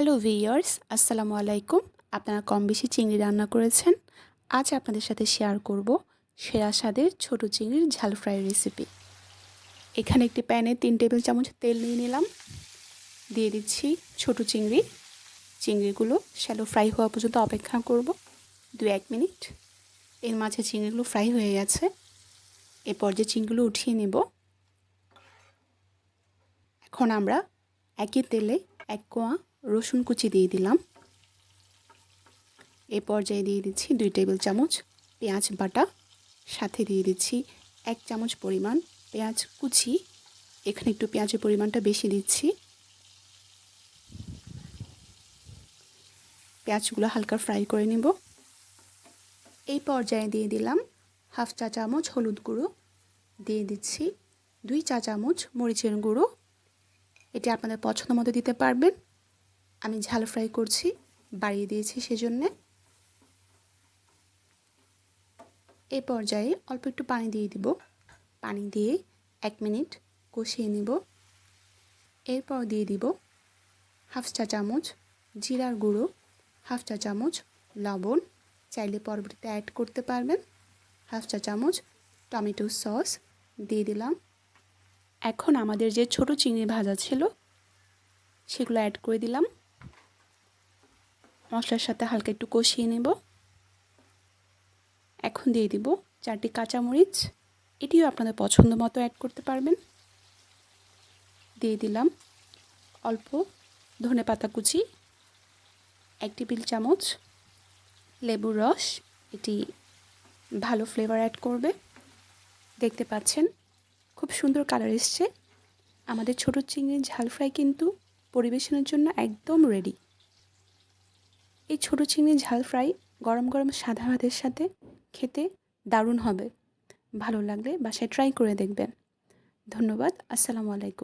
Hello viewers আসসালামু আলাইকুম। আপনারা কম বেশি চিংড়ি রান্না করেছেন। আজ আপনাদের সাথে শেয়ার করব সেরা স্বাদের ছোট চিংড়ির ঝাল ফ্রাই রেসিপি। এখানে একটি প্যানে তিন টেবিল চামচ তেল নিয়ে নিলাম। দিয়ে দিচ্ছি ছোট চিংড়ি। চিংড়িগুলো শ্যালো ফ্রাই হওয়া পর্যন্ত অপেক্ষা করব দু এক মিনিট। এর মাঝে চিংড়িগুলো ফ্রাই হয়ে গেছে। এরপর যে চিংড়িগুলো উঠিয়ে নেব। এখন আমরা একই তেলে এক কোয়া রসুন কুচি দিয়ে দিলাম। এই পর্যায়ে দিয়ে দিচ্ছি দুই টেবিল চামচ পেঁয়াজ বাটা। সাথে দিয়ে দিচ্ছি এক চামচ পরিমাণ পেঁয়াজ কুচি। এখানে একটু পেঁয়াজের পরিমাণটা বেশি দিচ্ছি। পেঁয়াজগুলো হালকা ফ্রাই করে নেব। এই পর্যায়ে দিয়ে দিলাম হাফ চা চামচ হলুদ গুঁড়ো। দিয়ে দিচ্ছি দুই চা চামচ মরিচের গুঁড়ো। এটি আপনাদের পছন্দ মতো দিতে পারবেন। আমি ঝাল ফ্রাই করছি, বাড়িয়ে দিয়েছি সেজন্যে। এই পর্যায়ে অল্প একটু পানি দিয়ে দিব। পানি দিয়ে এক মিনিট কষিয়ে নিব। এরপর দিয়ে দিব হাফ চা চামচ জিরার গুঁড়ো, হাফ চা চামচ লবণ। চাইলে পরবর্তীতে অ্যাড করতে পারবেন। হাফ চা চামচ টমেটো সস দিয়ে দিলাম। এখন আমাদের যে ছোট চিংড়ি ভাজা ছিল, সেগুলো অ্যাড করে দিলাম। মশলার সাথে হালকা একটু কষিয়ে নেব। এখন দিয়ে দিব চারটি কাঁচামরিচ। এটিও আপনাদের পছন্দ মতো অ্যাড করতে পারবেন। দিয়ে দিলাম অল্প ধনে পাতা কুচি, এক টেবিল চামচ লেবুর রস, এটি ভালো ফ্লেভার অ্যাড করবে। দেখতে পাচ্ছেন, খুব সুন্দর কালার এসছে। আমাদের ছোটো চিংড়ির ঝাল ফ্রাই কিন্তু পরিবেশনের জন্য একদম রেডি এই ছোটো চিংড়ি ঝাল ফ্রাই গরম গরম সাদা ভাতের সাথে খেতে দারুণ হবে। ভালো লাগলে বাসায় ট্রাই করে দেখবেন। ধন্যবাদ, আসসালামু আলাইকুম।